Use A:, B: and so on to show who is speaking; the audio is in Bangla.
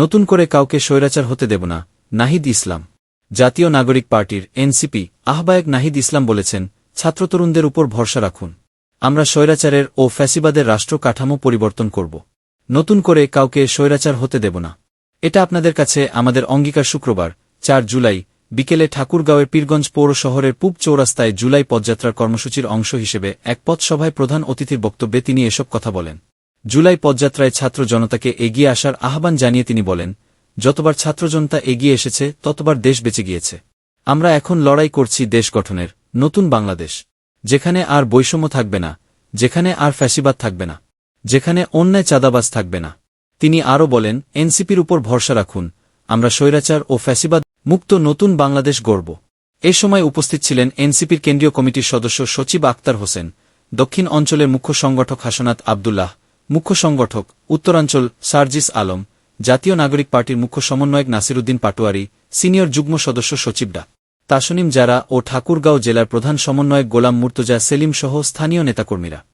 A: নতুন করে কাউকে স্বৈরাচার হতে দেব না, নাহিদ ইসলাম। জাতীয় নাগরিক পার্টির এনসিপি আহ্বায়ক নাহিদ ইসলাম বলেছেন, ছাত্রতরুণদের উপর ভরসা রাখুন। আমরা স্বৈরাচারের ও ফ্যাসিবাদের রাষ্ট্র কাঠামো পরিবর্তন করব। নতুন করে কাউকে স্বৈরাচার হতে দেব না। এটা আপনাদের কাছে আমাদের অঙ্গীকার শুক্রবার, চার জুলাই, বিকেলে ঠাকুরগাঁওয়ের পীরগঞ্জ পৌর শহরের পূব চৌরাস্তায় জুলাই পদযাত্রার কর্মসূচির অংশ হিসেবে এক পথসভায় প্রধান অতিথির বক্তব্যে তিনি এসব কথা বলেন। জুলাই পদযাত্রায় ছাত্র জনতাকে এগিয়ে আসার আহ্বান জানিয়ে তিনি বলেন, যতবার ছাত্র জনতা এগিয়ে এসেছে, ততবার দেশ বেঁচে গিয়েছে। আমরা এখন লড়াই করছি দেশ গঠনের, নতুন বাংলাদেশ। যেখানে আর বৈষম্য থাকবে না, যেখানে আর ফ্যাসিবাদ থাকবে না, যেখানে অন্যায় চাঁদাবাজ থাকবে না। তিনি আরও বলেন, এনসিপির উপর ভরসা রাখুন, আমরা স্বৈরাচার ও ফ্যাসিবাদ মুক্ত নতুন বাংলাদেশ গড়ব। এ সময় উপস্থিত ছিলেন এনসিপির কেন্দ্রীয় কমিটির সদস্য সচিব আক্তার হোসেন, দক্ষিণ অঞ্চলের মুখ্য সংগঠক হাসনাত আবদুল্লাহ মুখ্য সংগঠক, উত্তরাঞ্চল সার্জিস আলম, জাতীয় নাগরিক পার্টির মুখ্য সমন্বয়ক নাসিরুদ্দিন পাটোয়ারি, সিনিয়র যুগ্ম সদস্য সচিব ডা। তাসনিম জারা ও ঠাকুরগাঁও জেলার প্রধান সমন্বয়ক গোলাম মুর্তজা সেলিম সহ স্থানীয় নেতাকর্মীরা।